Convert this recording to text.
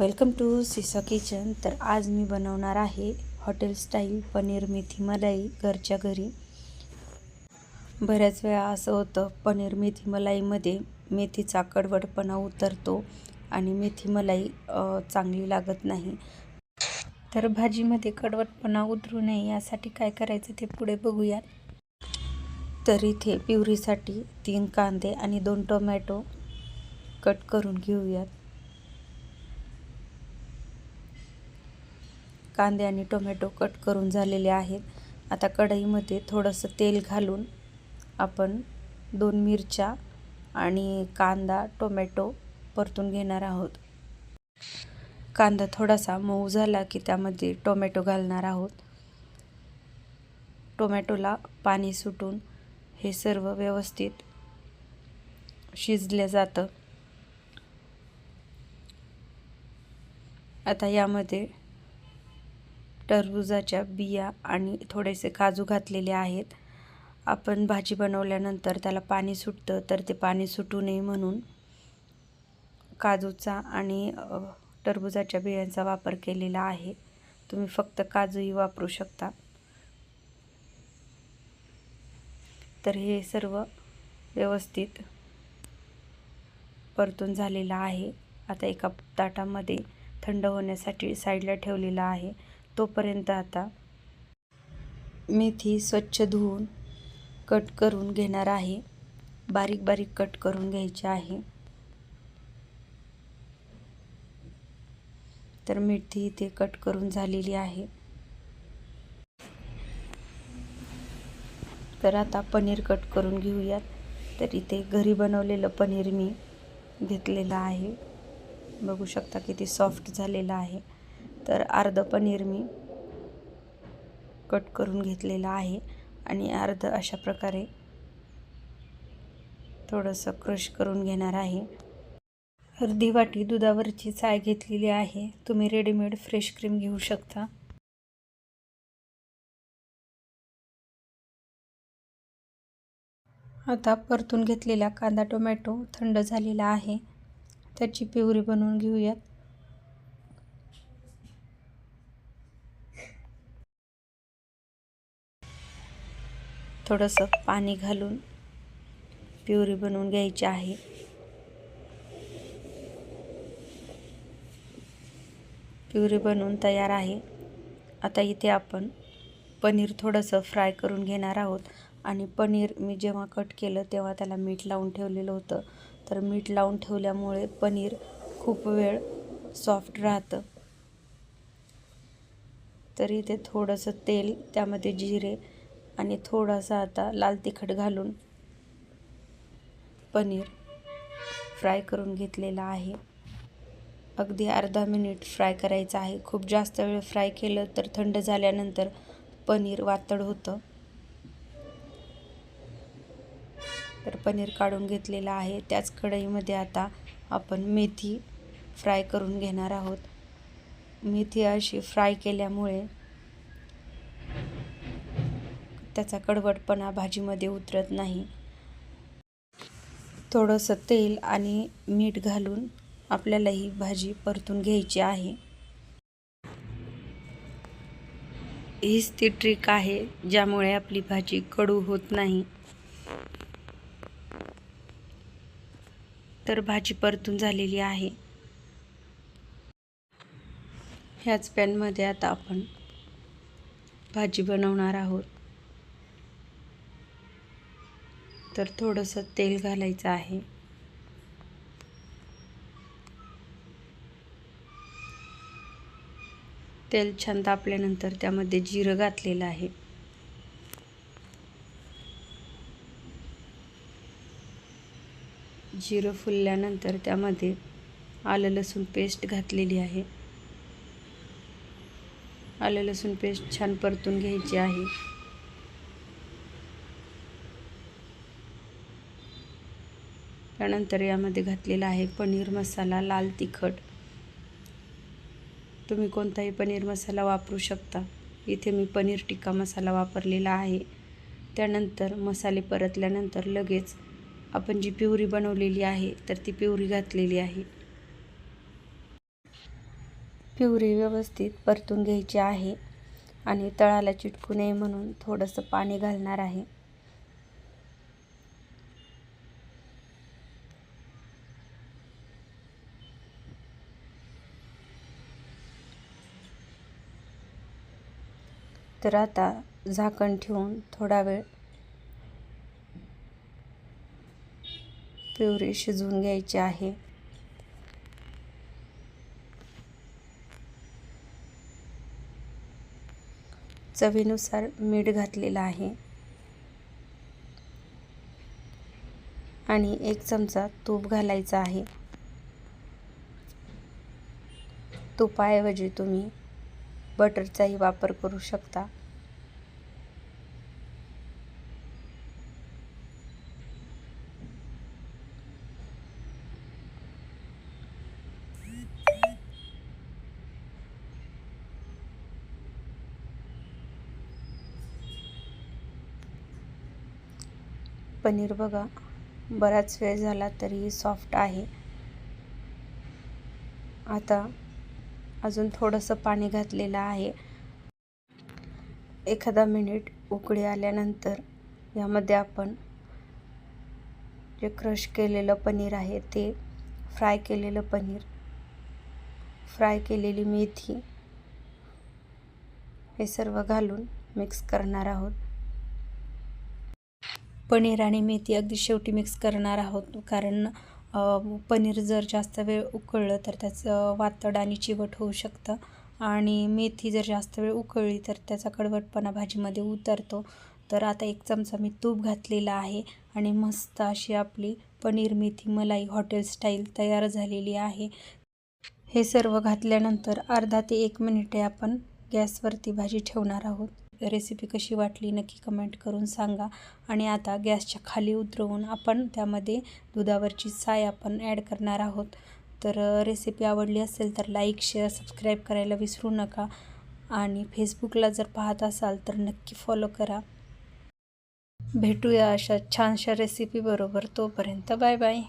Welcome to seesaw kitchen. तर आज मी बनवणार आहे हॉटेल स्टाईल पनीर मेथी मलाई घरच्या घरी. बऱ्याच वेळा असं होतं पनीर मेथी मलाईमध्ये मेथीचा कडवटपणा उतरतो आणि मेथी मलाई चांगली लागत नाही. तर भाजीमध्ये कडवटपणा उतरू नये यासाठी काय करायचं ते पुढे बघूयात तर इथे प्युरीसाठी तीन कांदे आणि दोन टोमॅटो कट करून घेऊयात. कांदे आणि टोमॅटो कट करून झालेले आहेत. आता कढईमध्ये थोडंसं तेल घालून आपण दोन मिरच्या आणि कांदा टोमॅटो परतून घेणार आहोत. कांदा थोडासा मऊ झाला की त्यामध्ये टोमॅटो घालणार आहोत. टोमॅटोला पाणी सुटून हे सर्व व्यवस्थित शिजलं जातं. आता यामध्ये टरबुजाच्या बिया आणि थोडेसे काजू घातलेले आहेत. आपण भाजी बनवल्यानंतर त्याला पाणी सुटतं तर ते पाणी सुटू नये म्हणून काजूचा आणि टरबुजाच्या बियांचा वापर केलेला आहे. तुम्ही फक्त काजूही वापरू शकता. तर हे सर्व व्यवस्थित परतून झालेलं आहे. आता एका ताटामध्ये थंड होण्यासाठी साईडला ठेवलेला आहे. तोपर्यंत आता मेथी स्वच्छ धुवून कट करून घेणार आहे. बारीक बारीक कट करून घ्यायची आहे. तर मेथी इथे कट करून झालेली आहे. तर आता पनीर कट करून घेऊयात. तर इथे घरी बनवलेलं पनीर मी घेतलेलं आहे. बघू शकता किती सॉफ्ट झालेलं आहे. तर अर्ध पनीर मी कट करून घेतलेलं आहे आणि अर्ध अशा प्रकारे थोडंसं क्रश करून घेणार आहे. अर्धी वाटी दुधावरची चाय घेतलेली आहे. तुम्ही रेडीमेड फ्रेश क्रीम घेऊ शकता. आता परतून घेतलेला कांदा टोमॅटो थंड झालेला आहे. त्याची पिवरी बनवून घेऊयात. थोडंसं पाणी घालून प्युरी बनवून घ्यायची आहे. प्युरी बनवून तयार आहे. आता इथे आपण पनीर थोडंसं फ्राय करून घेणार आहोत. आणि पनीर मी जेव्हा कट केलं तेव्हा त्याला मीठ लावून ठेवलेलं होतं. तर मीठ लावून ठेवल्यामुळे पनीर खूप वेळ सॉफ्ट राहतं. तर इथे थोडंसं तेल त्यामध्ये जिरे आणि थोडासा आता लाल तिखट घालून पनीर फ्राय करून घेतलेला आहे. अगदी अर्धा मिनिट फ्राय करायचं आहे. खूप जास्त वेळ फ्राय केलं तर थंड झाल्यानंतर पनीर वातड होतं. तर पनीर काढून घेतलेलं आहे. त्याच कढईमध्ये आता आपण मेथी फ्राय करून घेणार आहोत. मेथी अशी फ्राय केल्यामुळे त्याचा कडवटपणा भाजीमध्ये उतरत नाही. थोडंसं तेल आणि मीठ घालून आपल्याला ही भाजी परतून घ्यायची आहे. हीच ती ट्रिक आहे ज्यामुळे आपली भाजी कडू होत नाही. तर भाजी परतून झालेली आहे. ह्याच पॅनमध्ये आता आपण भाजी बनवणार आहोत. तर थोडंसं तेल घालायचं आहे. तेल छान तापल्यानंतर त्यामध्ये जिरं घातलेलं आहे. जिरं फुलल्यानंतर त्यामध्ये आलं लसूण पेस्ट घातलेली आहे. आलं लसूण पेस्ट छान परतून घ्यायची आहे. त्यानंतर यामध्ये घातलेला आहे पनीर मसाला लाल तिखट. तुम्ही कोणताही पनीर मसाला वापरू शकता. इथे मी पनीर टिक्का मसाला वापरलेला आहे. त्यानंतर मसाले परतल्यानंतर लगेच आपण जी पिवरी बनवलेली आहे तर ती पिवरी घातलेली आहे. पिवरी व्यवस्थित परतून घ्यायची आहे आणि तळाला चिटकू नये म्हणून थोडंसं पाणी घालणार आहे. तर आता झाकण ठेवून थोडा वेळ प्युरी शिजवून घ्यायची आहे. चवीनुसार मीठ घातलेलं आहे. आणि एक चमचा तूप घालायचा आहे. तुपाऐवजी तुम्ही बटरचाही वापर करू शकता. पनीर बघा बराच वेळ झाला तरीही सॉफ्ट आहे. आता अजून थोडंसं पाणी घातलेलं आहे. एखादा मिनिट उकळी आल्यानंतर यामध्ये आपण जे क्रश केलेलं पनीर आहे ते फ्राय केलेलं पनीर. फ्राय केलेली मेथी हे सर्व घालून मिक्स करणार आहोत. पनीर आणि मेथी अगदी शेवटी मिक्स करणार आहोत. कारण पनीर जर जास्त वेळ उकळलं तर त्याचं वातड आणि चिवट होऊ शकतं. आणि मेथी जर जास्त वेळ उकळली तर त्याचा कडवटपणा भाजीमध्ये उतरतो. तर आता एक चमचा मी तूप घातलेला आहे आणि मस्त अशी आपली पनीर मेथी मलाई हॉटेल स्टाईल तयार झालेली आहे. हे सर्व घातल्यानंतर अर्धा ते एक मिनिटे आपण गॅसवरती भाजी ठेवणार आहोत. रेसिपी कशी वाटली नक्की कमेंट करून सांगा. आणि आता गॅसच्या खाली उतरवून आपण त्यामध्ये दुधावरची साय आपण ॲड करणार आहोत. तर रेसिपी आवडली असेल तर लाईक शेअर सबस्क्राईब करायला विसरू नका. आणि फेसबुकला जर पाहत असाल तर नक्की फॉलो करा. भेटूया अशा छानशा रेसिपीबरोबर तोपर्यंत. Bye bye